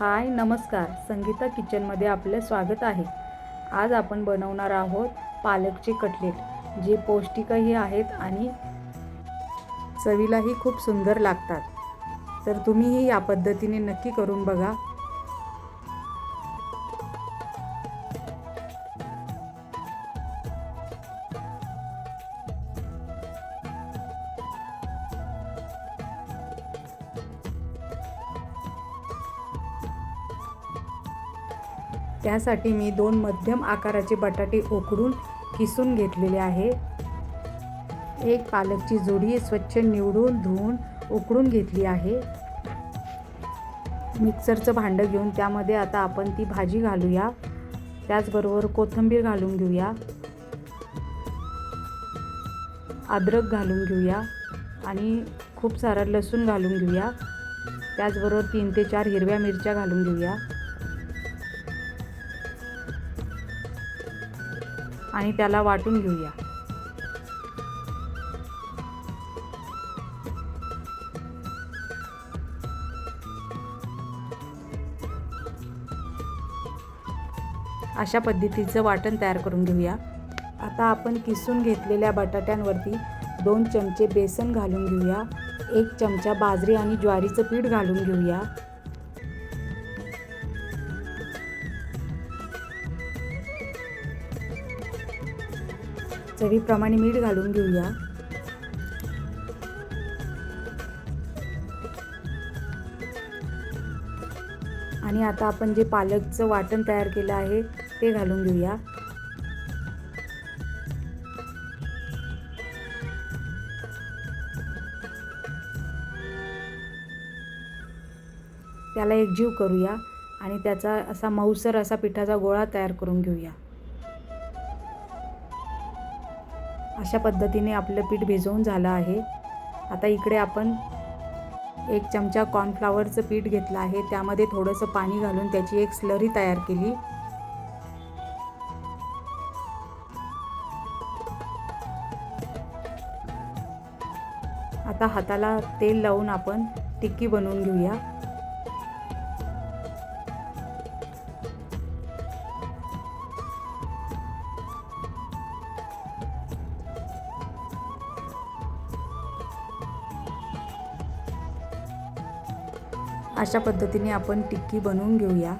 हाय नमस्कार. संगीता किचनमध्ये आपले स्वागत आहे. आज आपण बनवणार आहोत पालकचे कटलेट जे पौष्टिकही आहेत आणि चवीलाही खूप सुंदर लागतात. तर तुम्हीही या पद्धतीने नक्की करून बघा. त्यासाठी मी दोन मध्यम आकाराचे बटाटे उकडून किसून घेतलेले आहे. एक पालकची जोडी स्वच्छ निवडून धुवून उकडून घेतली आहे. मिक्सरचं भांडं घेऊन त्यामध्ये आता आपण ती भाजी घालूया. त्याचबरोबर कोथिंबीर घालून घेऊया. अद्रक घालून घेऊया आणि खूप सारा लसूण घालून घेऊया. त्याचबरोबर तीन ते चार हिरव्या मिरच्या घालून घेऊया. आणि त्याला वाटून घेऊया. अशा पद्धतीचं वाटण तयार करून घेऊया. आता आपण किसून घेतलेल्या बटाट्यांवरती दोन चमचे बेसन घालून घेऊया. एक चमचा बाजरी आणि ज्वारीचं पीठ घालून घेऊया. चवीप्रमाणे मीठ घालून घेऊया. आणि आता आपण जे पालकचं वाटण तयार केलं आहे ते घालून घेऊया. त्याला एकजीव करूया आणि त्याचा असा मऊसर असा पिठाचा गोळा तयार करून घेऊया. अशा पद्धतीने आपलं पीठ भिजवून झालं आहे. आता इकडे आपण एक चमचा कॉर्नफ्लावरचं पीठ घेतलं आहे. त्यामध्ये थोडंसं पाणी घालून त्याची एक स्लरी तयार केली. आता हाताला तेल लावून आपण टिक्की बनवून घेऊया. अशा पद्धतीने आपण टिक्की बनवून घेऊया.